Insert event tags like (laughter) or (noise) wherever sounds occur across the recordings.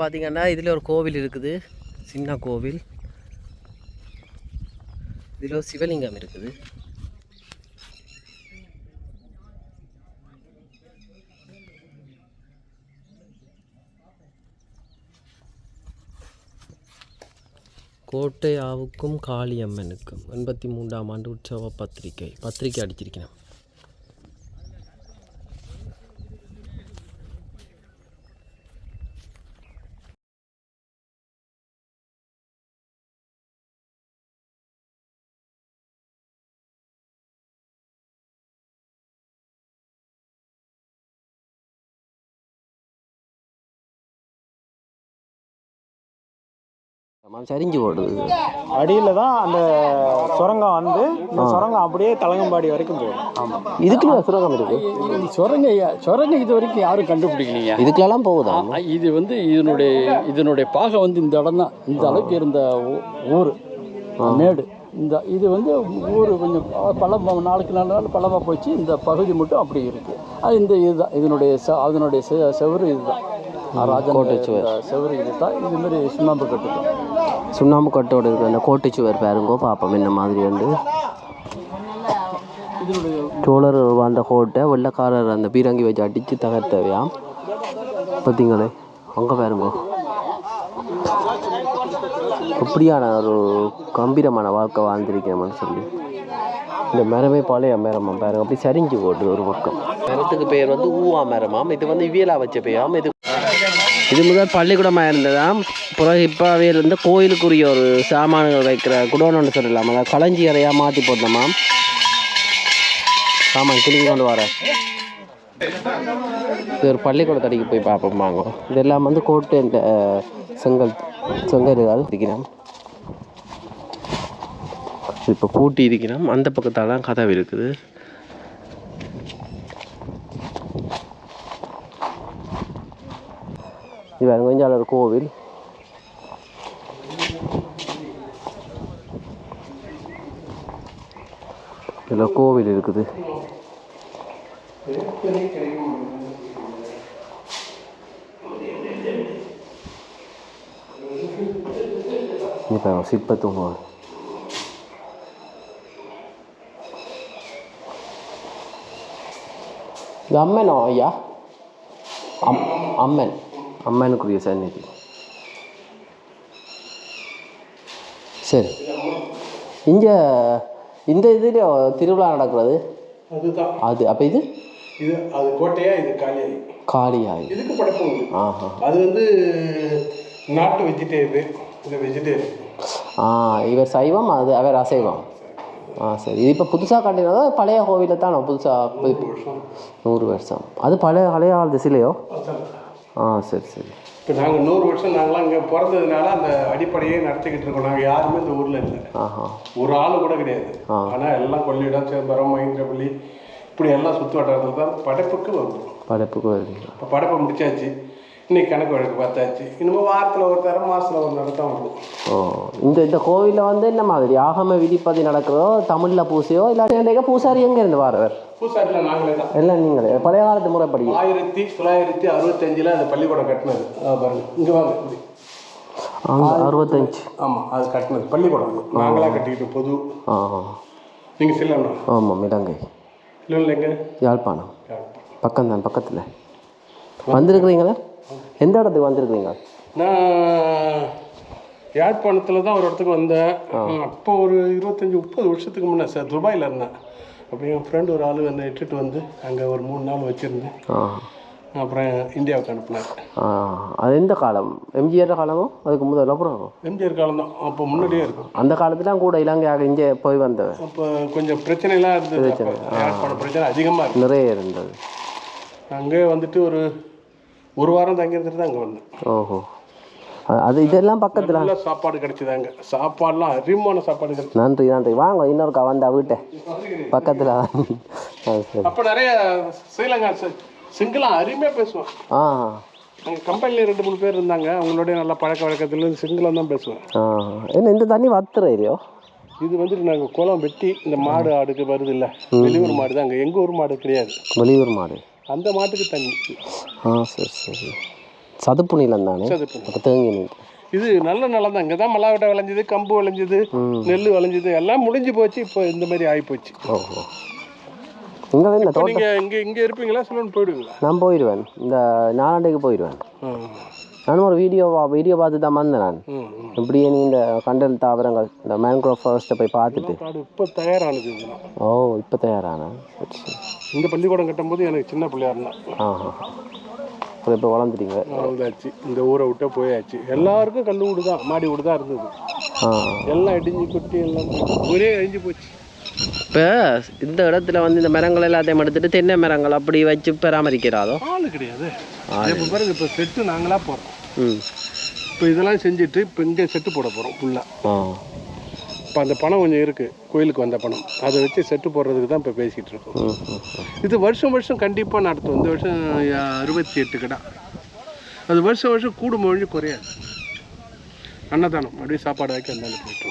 பார்த்திங்கன்னா பார்த்தீங்கன்னா இதில் ஒரு கோவில் இருக்குது. சின்ன கோவில். இதில் ஒரு சிவலிங்கம் இருக்குது. கோட்டை ஆவுக்கும் காளியம்மனுக்கும். எண்பத்தி மூன்றாம் ஆண்டு உற்சவ பத்திரிகை. பத்திரிகை அடிச்சிருக்கிறேன். சரிஞ்சு ஓடுது அடியில் தான் அந்த சுரங்கம் வந்து இந்த சுரங்கம் அப்படியே தலங்கம்பாடி வரைக்கும் போகும் ஆமாம் இதுக்குள்ள சுரங்கம் இருக்கு. சுரங்க சுரங்க இது வரைக்கும் யாரும் கண்டுபிடிக்கலைங்க. இதுக்கெல்லாம் போகுதா? இது வந்து இதனுடைய இதனுடைய பாகம் வந்து இந்த இடம் தான். இந்த அளவுக்கு இருந்த ஊர். மேடு. இந்த இது வந்து ஊர் கொஞ்சம் பள்ளம் நாளுக்கு நாலு நாள் பள்ளமாக போச்சு. இந்த பகுதி மட்டும் அப்படி இருக்கு. அது இந்த இதுதான். இதனுடைய செ- அதனுடைய செ- செவுரு இதுதான். ராஜன் கோட்டை சுவர். இது மாதிரி சுண்ணாம்பு கட்டுதான் சுண்ணாம்பு கட்டோடு இருக்கிற அந்த கோட்டை சுவர் பாருங்கோ பார்ப்போம் என்ன மாதிரி உண்டு. சோழர் வாழ்ந்த கோட்டை வெள்ளக்காரர் அந்த பீரங்கி வச்சு அடித்து தகர்த்தவையாம் பார்த்தீங்களே அங்கே பாருங்கோ. அப்படியான ஒரு கம்பீரமான வாழ்க்கை வாழ்ந்திருக்கேன்னு சொல்லி. இந்த மரமே பழைய மரமாம் பாருங்க அப்படி சரிஞ்சு போடுது ஒரு பக்கம். மரத்துக்கு பெயர் வந்து ஊவா மரமாம். இது வந்து இவியலா வச்ச பெயாம். இது இது முதல் பள்ளிக்கூடமாக இருந்ததாம் பிறகு இப்போ அவையில் கோயிலுக்குரிய ஒரு சாமான்கள் வைக்கிற குடோன்னு சொல்லலாம். அதாவது களஞ்சி அறையாக மாற்றி போட்டோமாம். ஆமாம் கிளிங்க கொண்டு வர இது ஒரு பள்ளிக்கூட தடிக்கு போய் பார்ப்போம் வாங்க. இதெல்லாம் வந்து கோட்டை இந்த செங்கல் செங்கல்கள் இருக்கிறோம். இப்போ பூட்டி இருக்கிறோம். அந்த பக்கத்தால் தான் கதவு இருக்குது. இது வேறு கொஞ்சம் ஒரு கோவில் இதில் கோவில் இருக்குது இப்போ சிற்ப தூங்குவாங்க இது அம்மனோ ஐயா அம் அம்மன் அம்மனுக்குரிய சந்நிதி சரி. இங்கே இந்த இதில் திருவிழா நடக்கிறது? அது அப்போ இது? இது அது கோட்டையா இது காலியாகி காளியாய். இதுக்கு படைப்பு உண்டு. ஆஹா. அது வந்து நாட்டு வெஜிடேரியன் இது வெஜிடேரியன் ஆ இவர் சைவம் அது அவர் அசைவம். ஆ சரி. இது இப்போ புதுசாக கட்டினதோ பழைய கோவிலில் தான் புதுசாக நூறு வருஷம். அது பழைய பழைய காலத்து சிலையோ ஆ சரி சரி. இப்போ நாங்கள் நூறு வருஷம் நாங்களாம் இங்கே பிறந்ததுனால அந்த அடிப்படையே நடத்திக்கிட்டு இருக்கோம். நாங்கள் யாருமே இந்த ஊரில் இல்லை. ஆஹா. ஒரு ஆள் கூட கிடையாது. ஆனால் எல்லாம் கொள்ளிடம் சிதம்பரம் மகேந்திரப்பள்ளி இப்படி எல்லாம் சுற்று வட்டாரத்தில் தான் படைப்புக்கு வரும் படைப்புக்கு வருவீங்க இப்போ படைப்பை முடிச்சாச்சு. இன்னைக்கு கணக்கு வழக்கு பார்த்தாச்சு. இன்னமும் வாரத்தில் ஒரு தரம் மாதத்தில் ஒரு தரம் தான் வரும் ஓ இந்த இந்த கோவிலில் வந்து என்ன மாதிரி? ஆகம விதிப்பதி நடக்கிறதோ தமிழில் பூசையோ இல்லாட்டி பூசாரி எங்கே இருந்து வாரவர்? பூசாரியில் நாங்களே தான். எல்லாம் நீங்களே. பழைய காலத்து முறைப்படி. ஆயிரத்தி தொள்ளாயிரத்தி அறுபத்தஞ்சில் அந்த பள்ளிக்கூடம் கட்டினது. பாருங்க. இங்கே வாங்க அறுபத்தஞ்சு. ஆமாம் அது கட்டினது. பள்ளிக்கூடம். அது. நாங்களா கட்டிக்கிட்டு பொது. ஆ. நீங்கள் சில்லணும் ஆமாம் இலங்கை இல்லை இல்லைங்க யாழ்ப்பாணம். பக்கம்தான் பக்கத்தில். வந்திருக்கிறீங்களா? எந்த இடத்துக்கு வந்திருக்கிறீங்க நான் யாழ்ப்பாணத்தில் தான் ஒரு இடத்துக்கு வந்தேன். அப்போ ஒரு இருபத்தஞ்சி முப்பது வருஷத்துக்கு முன்னே சார் துபாயில் இருந்தேன். அப்போ என் ஃப்ரெண்டு ஒரு ஆள் என்னை இட்டுட்டு வந்து அங்கே ஒரு மூணு நாள் வச்சுருந்து ஆ. அப்புறம் இந்தியாவுக்கு அனுப்புனார். அது எந்த காலம்? எம்ஜிஆர் காலமோ அதுக்கு முதல்ல அப்புறம்? எம்ஜிஆர் காலம் தான் அப்போ முன்னாடியே இருக்கும். அந்த காலத்துல கூட இலங்கையாக இங்கே போய் வந்தவன் அப்போ கொஞ்சம் பிரச்சனைலாம் இருந்தது. பிரச்சனை. அதிகமாக நிறைய இருந்தது. அங்கே வந்துட்டு ஒரு ஒரு வாரம் தங்கி இருந்துட்டு தான் அங்கே வந்தேன். ஓஹோ. அது இதெல்லாம் பக்கத்தில். நல்ல சாப்பாடு கிடைச்சது அங்கே. சாப்பாடுலாம் அருமையான சாப்பாடு கிடைச்சது. நன்றி நன்றி. வாங்க இன்னொருக்கா வந்தா வீட்டை. பக்கத்தில். அப்போ நிறைய ஸ்ரீலங்கா சிங்களம் அருமையாக பேசுவேன். ஆ. அங்கே கம்பெனியில் ரெண்டு மூணு பேர் இருந்தாங்க. அவங்களோட நல்ல பழக்க வழக்கத்துல சிங்களம் தான் பேசுவேன். ஆ. என்ன இந்த தண்ணி வத்துற இல்லையோ? இது வந்துட்டு நாங்கள் குளம் வெட்டி இந்த மாடு ஆடுக்கு வருது இல்லை. வெளியூர் மாடு தான் அங்கே. எங்கள் ஊர் மாடு கிடையாது. வெளியூர் மாடு. அந்த மாட்டுக்கு தண்ணி. ஆ சரி சரி. சதுப்பு நிலம் தானே? சதுப்பு தேங்கி நீர் இது நல்ல நிலம் தான். இங்கே தான் மல்லாவட்டை விளைஞ்சது கம்பு விளைஞ்சது நெல் விளைஞ்சது எல்லாம் முடிஞ்சு போச்சு. இப்போ இந்த மாதிரி ஆகிப்போச்சு ஓஹோ இங்கே நீங்கள் இங்கே இங்கே இருப்பீங்களா? சொல்லணும்னு போயிடுவீங்களா நான் போயிடுவேன். இந்த நாலாண்டைக்கு போயிடுவேன். நானும் ஒரு வீடியோ வீடியோ பார்த்து தான் வந்தேன் நான். இப்படியே நீ இந்த கண்டல் தாவரங்கள் இந்த மேன்க்ரோவ் ஃபாரஸ்ட்டை போய் பார்த்துட்டு. இப்போ தயாரானது ஓ இப்போ தயாரானா? இந்த பள்ளிக்கூடம் கட்டும்போது எனக்கு சின்ன பிள்ளையா இருந்தேன். ஆஹா. அப்புறம் இப்போ வளர்ந்துட்டீங்க. வந்தாச்சு. இந்த ஊரை விட்டே போயாச்சு. எல்லாருக்கும் கல் வீடு தான் மாடி வீடு தான் இருந்தது. எல்லாம் இடிஞ்சு கொட்டி எல்லாம். ஒரே அழிஞ்சு போச்சு. இப்போ இந்த இடத்துல வந்து இந்த மரங்கள் எல்லாத்தையும் எடுத்துட்டு தென்னை மரங்கள் அப்படி வச்சு பராமரிக்கிறாதோ ஆளு கிடையாது. இப்போ செட்டு நாங்களா போடுறோம் ம் இப்போ இதெல்லாம் செஞ்சுட்டு இப்போ இங்கே செட்டு போட போகிறோம் ஃபுல்லாக ஆ. இப்போ அந்த பணம் கொஞ்சம் இருக்குது கோயிலுக்கு வந்த பணம். அதை வச்சு செட்டு போடுறதுக்கு தான் இப்போ பேசிகிட்டு இருக்கோம். இது வருஷம் வருஷம் கண்டிப்பாக நடத்தும். இந்த வருஷம் அறுபத்தி எட்டு கடை. அது வருஷம் வருஷம் கூடும் மொழி குறையாது. அன்னதானம் அப்படியே சாப்பாடு வாக்கி அந்த போயிட்டு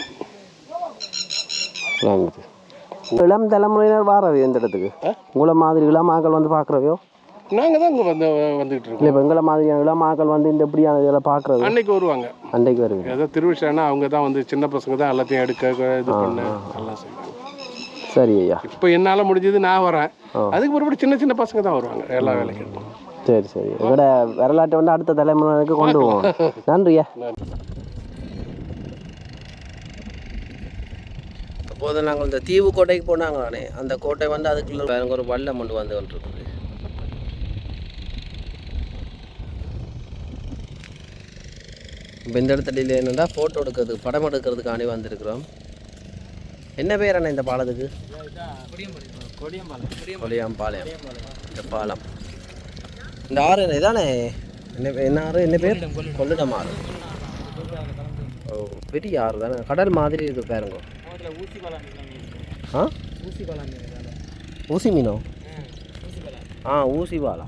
இளம் தலைமுறையினர் வாரவையோ இந்த இடத்துக்கு? உங்களை மாதிரி இளமாக்கள் வந்து பார்க்குறவையோ? நாங்கள் தான் இங்கே வந்து வந்துக்கிட்டு இருக்கோம். இல்லை இப்போ எங்களை மாதிரியான இளமாக்கள் வந்து இந்த இப்படியான இதெல்லாம் பார்க்குறது அன்னைக்கு வருவாங்க. அன்றைக்கு வருவீங்க. ஏதோ திருவிழானா அவங்க தான் வந்து சின்ன பசங்க தான் எல்லாத்தையும் எடுக்க இது பண்ண எல்லாம் செய்வாங்க. சரி ஐயா. இப்போ என்னால் முடிஞ்சது நான் வரேன். அதுக்கு மறுபடியும் சின்ன சின்ன பசங்க தான் வருவாங்க எல்லா வேலைக்கும் சரி சரி. எங்களோட வரலாற்றை வந்து அடுத்த தலைமுறைக்கு கொண்டு போவோம். (laughs) நன்றியா அப்போது நாங்கள் இந்த தீவு கோட்டைக்கு போனாங்களானே அந்த கோட்டை வந்து அதுக்குள்ள வேற ஒரு வல்லம் கொண்டு வந்து கொண்டிருக்குது இப்போ இந்த இடத்துல என்னென்னா ஃபோட்டோ எடுக்கிறதுக்கு படம் எடுக்கிறதுக்காண்டி வந்திருக்கிறோம். என்ன பேர் அண்ணா இந்த பாலத்துக்கு? கொடியாம்பாளையம். இந்த பாலம். இந்த ஆறு இதானே? என்ன என்ன ஆறு என்ன பேர்? கொள்ளிடம் ஆறு. ஓ பெரிய ஆறு தானே? கடல் மாதிரி இருக்கு பாருங்க. ஆ? ஊசி மீனோ? ஆ ஊசி பாலா.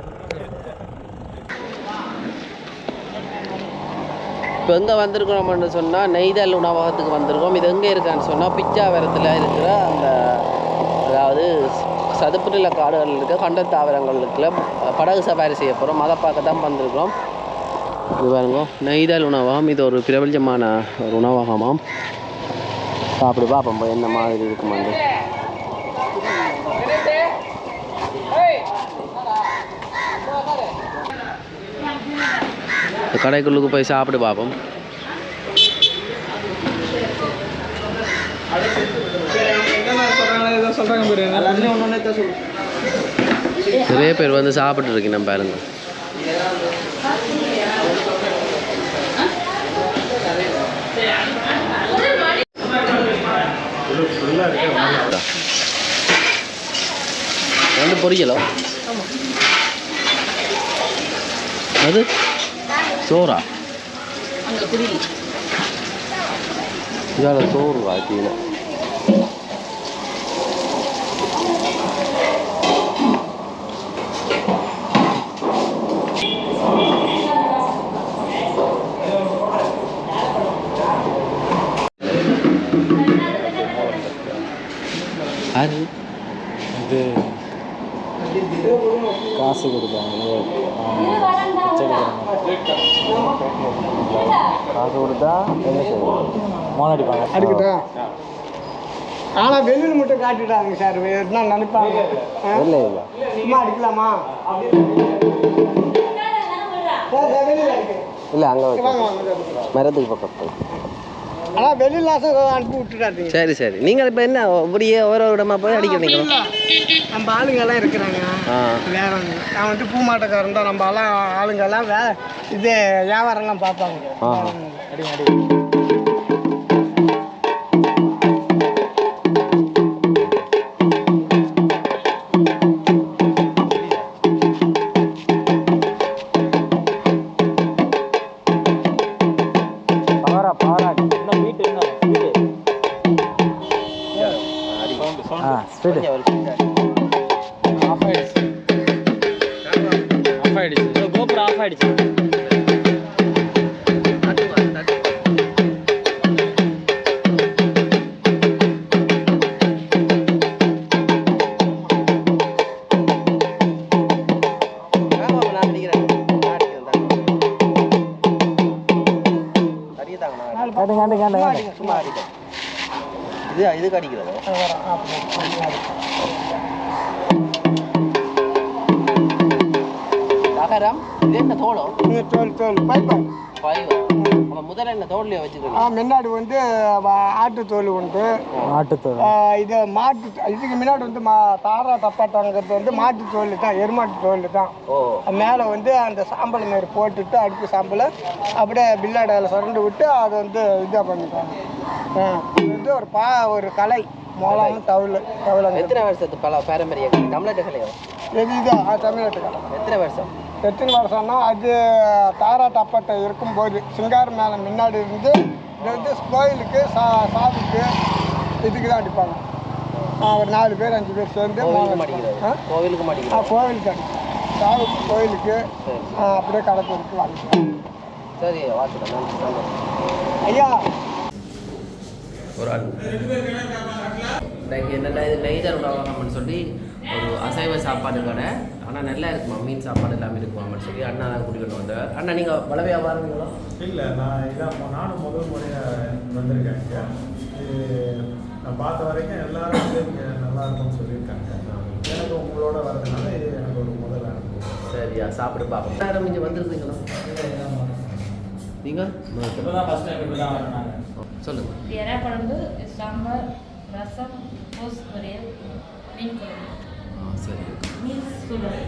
இப்போ எங்கே வந்திருக்கிறோம்னு சொன்னால் நெய்தல் உணவகத்துக்கு வந்திருக்கோம். இது எங்கே இருக்கான்னு சொன்னால் பிச்சாவரத்தில் இருக்கிற அந்த அதாவது சதுப்பு நில காடுகள் இருக்க கண்ட தாவரங்களுக்குள்ள படகு சவாரி செய்ய போகிறோம். அதை பார்க்க தான் வந்திருக்கிறோம். இது பாருங்க நெய்தல் உணவகம். இது ஒரு பிரபஞ்சமான ஒரு உணவகமாம். சாப்பிடு பார்ப்போம். போய் என்ன மாதிரி இருக்குமாண்டு இந்த கடைக்குள்ளுக்கு போய் சாப்பிட்டு பார்ப்போம் நிறைய பேர் வந்து சாப்பிட்டு இருக்கீங்க நம்ம பாருங்க. ரெண்டு பொரியலோ? அது? சோறா? இதால சோறு இது காசு கொடுப்பாங்க. காசு கொடுத்தா என்ன செய்வோம்? மோன் அடிப்பாங்க. அடிக்கட்டா? ஆனால் வெளியில் மட்டும் காட்டிட்டாங்க சார். என்ன நினைப்பாங்க? இல்லை இல்லை. சும்மா அடிக்கலாமா. இல்லை அங்கே. மரத்துக்கு பக்கத்தில் ஆனால் வெளியில் லாசம் அனுப்பி விட்டுட்டாதீங்க சரி சரி. நீங்கள் இப்போ என்ன இப்படியே ஒரு இடமா போய் அடிக்கிறீங்களா நம்ம ஆளுங்க எல்லாம் இருக்கிறாங்க வேற. நான் வந்துட்டு பூமாட்டக்காரன் தான் நம்ம எல்லாம் ஆளுங்க எல்லாம் வே இது வியாபாரம்லாம் பார்ப்பாங்க. அடி அடி இது இதுக்கு அடிக்கிறதோ தகரம் இது என்ன தோளம் தோல் தோல் பைப்பம் முதல்ல என்ன தோல்லையே முன்னாடி வந்து ஆட்டு தோல் உண்டு. ஆ, இது மாட்டு இதுக்கு முன்னாடி வந்து மா தாரா தப்பாட்டாங்கிறது வந்து மாட்டு தோல் தான் எருமாட்டு தோல் தான். ஓ. மேலே வந்து அந்த சாம்பல் மாரி போட்டுட்டு அடுப்பு சாம்பலை அப்படியே பில்லாடையில் சுரண்டு விட்டு அதை வந்து இதாக பண்ணிட்டாங்க இது வந்து ஒரு பா ஒரு கலை. மோளம் தவுள் தவுளங்க எத்தனை வருஷத்து பல பாரம்பரிய? தமிழ்நாட்டு கலையோ? எது இது தமிழ்நாட்டு கலை. எத்தனை வருஷம்? எத்தனை வருஷம்னா அது தாரா தப்பட்டை இருக்கும்போது சிங்கார் மேலே முன்னாடி இருந்து இது வந்து கோயிலுக்கு சா சாதிக்கு இதுக்கு தான் அடிப்பாங்க. ஒரு நாலு பேர் அஞ்சு பேர் சேர்ந்து கோவிலுக்கு. ஆ? கோவிலுக்கு கோவிலுக்கு சாவுக்கு கோயிலுக்கு அப்படியே கடத்தலுக்கு வாங்கிக்கலாம் சரி சந்தோஷம். ஐயா ஒரு ஆள். இன்னைக்கு என்னடா இது நெய்தர் உணவகம்னு சொல்லி ஒரு அசைவ சாப்பாடு கடை ஆனால் நல்லா இருக்குமா? மீன் சாப்பாடு எல்லாமே இருக்குமான்னு சொல்லி அண்ணா தான் கூட்டிகிட்டு வந்தார். அண்ணா நீங்கள் வள வியாபாரங்களோ? இல்லை நான் இதான் நானும் முதல் முறையாக வந்திருக்கேன் இங்கே. இது நான் பார்த்த வரைக்கும் எல்லாரும் வந்து இங்கே நல்லா இருக்கும்னு சொல்லியிருக்காங்க. எனக்கு உங்களோட வரதுனால இது எனக்கு ஒரு முதல் அனுபவம். சரியா சாப்பிட்டு பார்ப்போம். நேரம் இங்கே வந்திருந்தீங்களா நீங்கள் சொல்லுங்கள் எறா குழம்பு சாம்பார் ரசம் கோஸ் பொரியல் மீன் குழம்பு. ஆ சரி. மீன் சுண்டல்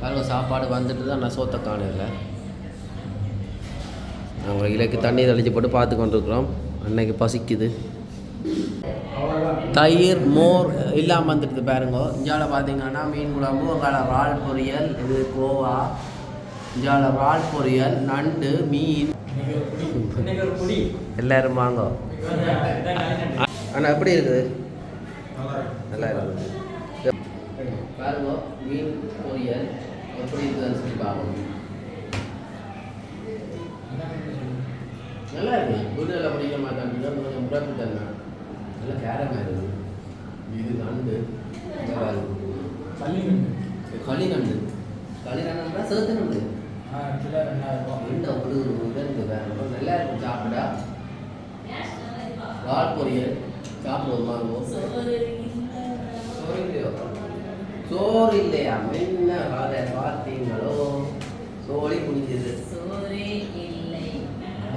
பாருங்க சாப்பாடு வந்துட்டு தான் நான் சோத்த காணல. நாங்கள் இலைக்கு தண்ணி தெளிச்சு போட்டு பார்த்து கொண்டிருக்கிறோம். அன்னைக்கு பசிக்குது. தயிர் மோர் இல்லாமல் வந்துடுது பாருங்க. இஞ்சால பார்த்தீங்கன்னா மீன் குழம்பு அங்கால இறால் பொரியல் இது கோவா இஞ்சால இறால் பொரியல் நண்டு மீன். எல்லாரும் வாங்க. அண்ணா எப்படி இருக்குது? நல்லா இருக்குது. பாருங்க மீன் பொரியல் எப்படி இருக்குதுன்னு சொல்லி பார்க்கணும் நல்லா இருக்கு. வீட்டில் பிடிக்க மாட்டாங்க. கொஞ்சம் முடக்கு தண்ணா நல்லா கேரமாக இருக்குது இது நண்டு. களிநண்டு களிநண்டுனா சேர்த்து நண்டு. ரெண்டு ஒரு இருக்கு வேறு நல்லா இருக்கும் சாப்பிட வால் பொரியல். சாப்பிடுவோம் வாங்குவோம் சோறு இல்லையோ? சோறு இல்லையா? என்ன அதை பார்த்தீங்களோ? சோழி குடிஞ்சது சோறே இல்லை.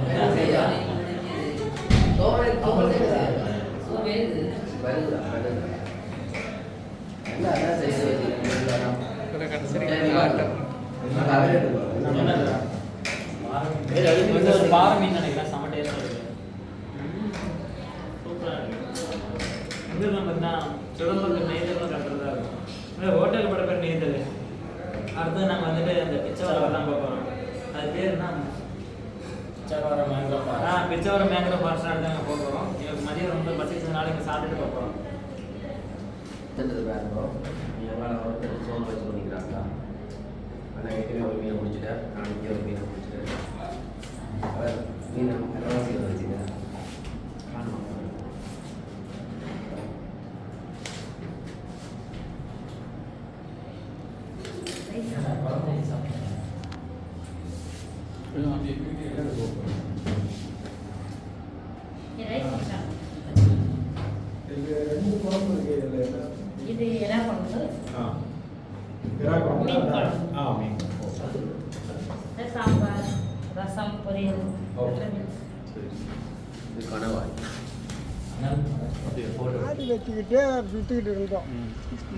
என்ன செய்யா? சோறு. வருகுதா வருகுதா என்ன அதான் செய்து வாட்டம் பாறை மீன் நினைக்கிறேன் செம்ம டேஸ்டாக இருக்கு இது நம்ம பார்த்தீங்கன்னா சிதம்பரத்துக்கு நெய்தல் கட்டுறதா இருக்கும் இந்த ஹோட்டல் பட பேர் நெய்தல் அடுத்து நாங்கள் வந்துட்டு அந்த பிச்சைவரம் தான் பார்க்க அது பேர் என்ன ஆ பிச்சைவரம் மேங்கரோ ஃபாரஸ்ட் அடுத்து நாங்கள் போகிறோம் எனக்கு மதியம் ரொம்ப பசிச்சதுனால இங்கே சாப்பிட்டுட்டு பார்ப்போம் போகிறோம் தந்தது பாருங்க எவ்வளோ ஒருத்தர் சோறு வச்சு பண்ணிக்கிறாங்க ஆனால் ஏற்கனவே ஒரு மீனை முடிச்சுட்டேன் நான் இங்கே ஒரு மீனை முடிச்சுட்டேன் அவர் மீனை வச்சுக்கிறேன் காணுமா இது வச்சுக்கிட்டு சுற்றிக்கிட்டு இருந்தோம்.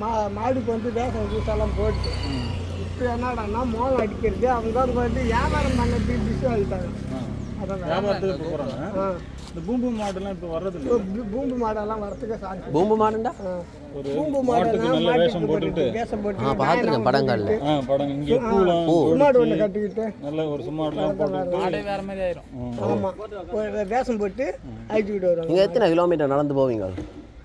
மா மாடுக்கு வந்து வேஷம் பூசெல்லாம் போட்டு. இப்போ என்னடான்னா மோளம் அடிக்கிறது. அவங்க வந்து வியாபாரம் பண்ணது பிஸி ஆகிட்டாங்க. பூம்பு மாடெல்லாம் இப்போ பூம்பு மாடெல்லாம் வரத்துக்கே சாட்சி பூம்பு மாடுண்டா? ஒரு பூம்பு மாடெல்லாம் வேஷம் போட்டுட்டு வேஷம் போட்டு பார்த்துருக்கேன் படங்கள்ல படம் இங்கே பூலாம் ஒன்று கட்டிக்கிட்டு. நல்ல ஒரு சும்மாடெல்லாம் போட்டுட்டு வேற மாதிரி ஆயிரும். ஆமாம் ஒரு வேஷம் போட்டு அழைச்சிக்கிட்டு வருவாங்க. நீங்கள் எத்தனை கிலோமீட்டர் நடந்து போவீங்க?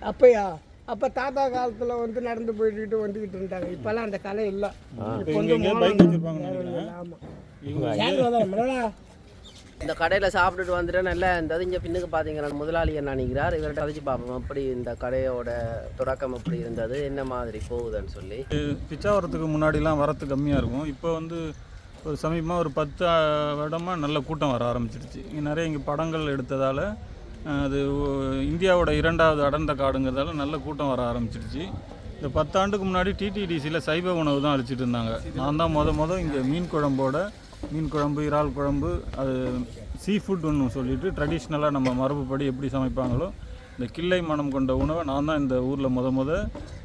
அப்பயா? அப்போ தாத்தா காலத்தில் வந்து நடந்து போயிட்டு வந்துக்கிட்டு இருந்தாங்க. இப்போல்லாம் அந்த கலை இல்லை. இப்போ வந்து ஆமாம் இந்த கடையில் சாப்பிட்டுட்டு வந்துட்டு நல்லா இருந்தது இங்கே பின்னுக்கு பார்த்தீங்கன்னா முதலாளி என்ன நினைக்கிறார்? இவர்கிட்ட கதைச்சு பார்ப்போம். எப்படி இந்த கடையோட தொடக்கம் எப்படி இருந்தது? என்ன மாதிரி போகுதுன்னு சொல்லி. பிச்சாவரத்துக்கு முன்னாடிலாம் வரத்து கம்மியாக இருக்கும். இப்போ வந்து ஒரு சமீபமாக ஒரு பத்து ஆ, வருடமா நல்ல கூட்டம் வர ஆரம்பிச்சிருச்சு. இங்கே நிறைய இங்கே படங்கள் எடுத்ததால் அது இந்தியாவோட இரண்டாவது அடர்ந்த காடுங்கிறதால நல்ல கூட்டம் வர ஆரம்பிச்சிருச்சு. இந்த பத்தாண்டுக்கு முன்னாடி டிடிடிசியில் சைவ உணவு தான் அழிச்சிட்டு இருந்தாங்க. நான் தான் மொத மொதல் இங்கே மீன் குழம்போட மீன் குழம்பு இறால் குழம்பு அது சீ ஃபுட் ஒன்று சொல்லிட்டு ட்ரெடிஷ்னலாக நம்ம மரபுப்படி எப்படி சமைப்பாங்களோ இந்த கிள்ளை மனம் கொண்ட உணவை நான் தான் இந்த ஊரில் முத முத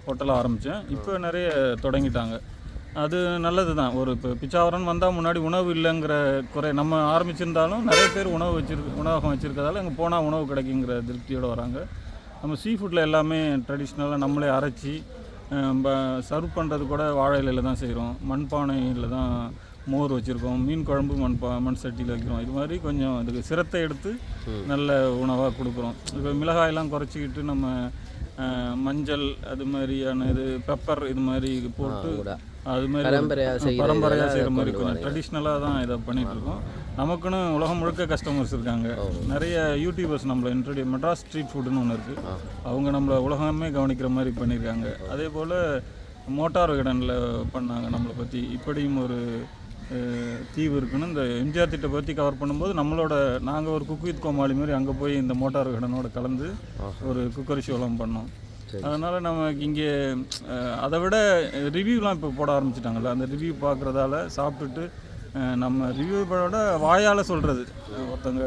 ஹோட்டலாக ஆரம்பித்தேன் இப்போ நிறைய தொடங்கிட்டாங்க. அது நல்லது தான் ஒரு இப்போ பிச்சாவரன் வந்தால் முன்னாடி உணவு இல்லைங்கிற குறை நம்ம ஆரம்பிச்சிருந்தாலும் நிறைய பேர் உணவு வச்சிருக்கு உணவகம் வச்சுருக்கதால அங்கே போனால் உணவு கிடைக்குங்கிற திருப்தியோடு வராங்க. நம்ம சீ ஃபுட்டில் எல்லாமே ட்ரெடிஷ்னலாக நம்மளே அரைச்சி சர்வ் பண்ணுறது கூட வாழை இலையில தான் செய்கிறோம் மண்பானையில் தான் மோர் வச்சுருக்கோம். மீன் குழம்பு மண் பா மண் சட்டியில் வைக்கிறோம். இது மாதிரி கொஞ்சம் இதுக்கு சிரத்தை எடுத்து நல்ல உணவாக கொடுக்குறோம். இப்போ மிளகாயெல்லாம் குறைச்சிக்கிட்டு நம்ம மஞ்சள் அது மாதிரியான இது பெப்பர் இது மாதிரி போட்டு. அது மாதிரி பரம்பரையாக செய்கிற மாதிரி கொஞ்சம். ட்ரெடிஷ்னலாக தான் இதை பண்ணிட்டு இருக்கோம். நமக்குன்னு உலகம் முழுக்க கஸ்டமர்ஸ் இருக்காங்க. நிறைய யூடியூபர்ஸ் நம்மளை இன்ட்ரடியூ மெட்ராஸ் ஸ்ட்ரீட் ஃபுட்டுன்னு ஒன்று இருக்குது அவங்க நம்மளை உலகமே கவனிக்கிற மாதிரி பண்ணியிருக்காங்க. அதே போல் மோட்டார் விகடனில் பண்ணாங்க நம்மளை பற்றி இப்படியும் ஒரு தீவு இருக்குன்னு இந்த எம்ஜிஆர் திட்டை பற்றி கவர் பண்ணும்போது நம்மளோட நாங்கள் ஒரு குக் வித் கோமாளி மாதிரி அங்கே போய் இந்த மோட்டார் விகடனோட கலந்து ஒரு குக்கரி ஷோலாம் பண்ணோம். அதனால் நமக்கு இங்கே அதை விட ரிவ்யூலாம் இப்போ போட ஆரம்பிச்சிட்டாங்கல்ல அந்த ரிவ்யூ பார்க்குறதால சாப்பிட்டுட்டு நம்ம ரிவ்யூ விட வாயால் சொல்கிறது ஒருத்தங்க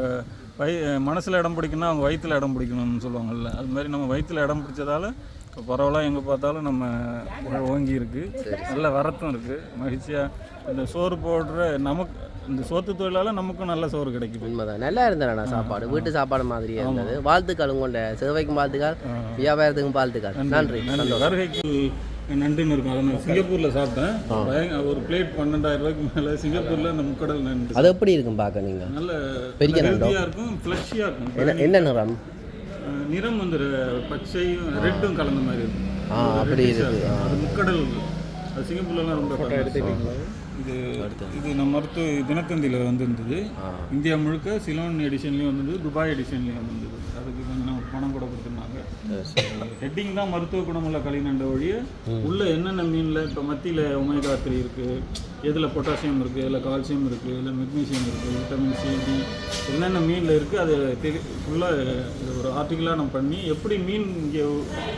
வய மனசில் இடம் பிடிக்கணும்னா அவங்க வயிற்றில் இடம் பிடிக்கணும்னு சொல்லுவாங்கல்ல அது மாதிரி நம்ம வயிற்றில் இடம் பிடிச்சதால இப்போ பரவாயில்ல எங்கே பார்த்தாலும் நம்ம ஓங்கி இருக்கு நல்ல வரத்தும் இருக்குது மகிழ்ச்சியாக இந்த சோறு போடுற நமக்கு இந்த சோத்து தொழிலால் நமக்கும் நல்ல சோறு கிடைக்குது. உண்மைதான். நல்லா இருந்தேண்ணா சாப்பாடு. வீட்டு சாப்பாடு மாதிரியே இருந்தது. வாழ்த்துக்கள் உங்கள்ட சேவைக்கும் வாழ்த்துக்கள் வியாபாரத்துக்கும் வாழ்த்துக்கள். நன்றி. வருகைக்கு நண்டுன்னு இருக்கும். அதை நான் சிங்கப்பூரில் சாப்பிட்டேன். ஒரு பிளேட் பன்னெண்டாயிரம் ரூபாய்க்கு மேலே சிங்கப்பூரில் அந்த முக்கடல் நண்டு. அது எப்படி இருக்கும் பார்க்க நீங்கள் நல்ல பெரிய நண்டோ? ஹெல்த்தியாக இருக்கும் ஃப்ளஷியாக இருக்கும். என்ன என்ன நிறம்? நிறம் வந்து பச்சையும் ரெட்டும் கலந்த மாதிரி இருக்கும். ஆ அப்படி இருக்கு. அது முக்கடல். அது சிங்கப்பூர்லலாம் ரொம்ப ஃபேமஸ். இது இது நம்ம மருத்துவ தினத்தந்தியில் வந்திருந்தது. இந்தியா முழுக்க சிலோன் எடிஷன்லேயும் வந்தது துபாய் எடிஷன்லேயும் வந்திருந்தது அதுக்கு கொஞ்சம் நம்ம பணம் கூட கொடுத்துருந்தாங்க ஹெட்டிங் தான் மருத்துவ குணமுள்ள களிநண்ட ஒழிய உள்ள என்னென்ன மீனில் இப்போ மத்தியில் ஒமேகா த்ரீ இருக்குது எதில் பொட்டாசியம் இருக்குது இதில் கால்சியம் இருக்குது இல்லை மெக்னீசியம் இருக்குது விட்டமின் சி டி என்னென்ன மீனில் இருக்குது அது தெரி ஃபுல்லாக ஒரு ஆர்டிக்கலாக நம்ம பண்ணி எப்படி மீன் இங்கே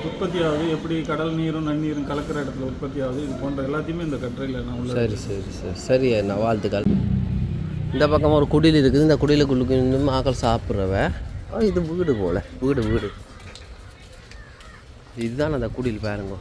உற்பத்தி ஆகுது எப்படி கடல் நீரும் நன்னீரும் கலக்கிற இடத்துல உற்பத்தி ஆகுது இது போன்ற எல்லாத்தையுமே இந்த கட்டுரையில் நான் உள்ள சரி சரி சரி. சரி நான் வாழ்த்துக்கள். இந்த பக்கம் ஒரு குடில் இருக்குது இந்த குடிலுக்குள்ளுக்கு இன்னும் ஆக்கள் சாப்பிட்றவ இது வீடு போல வீடு வீடு. இதுதான் அந்த குடில் பாருங்க.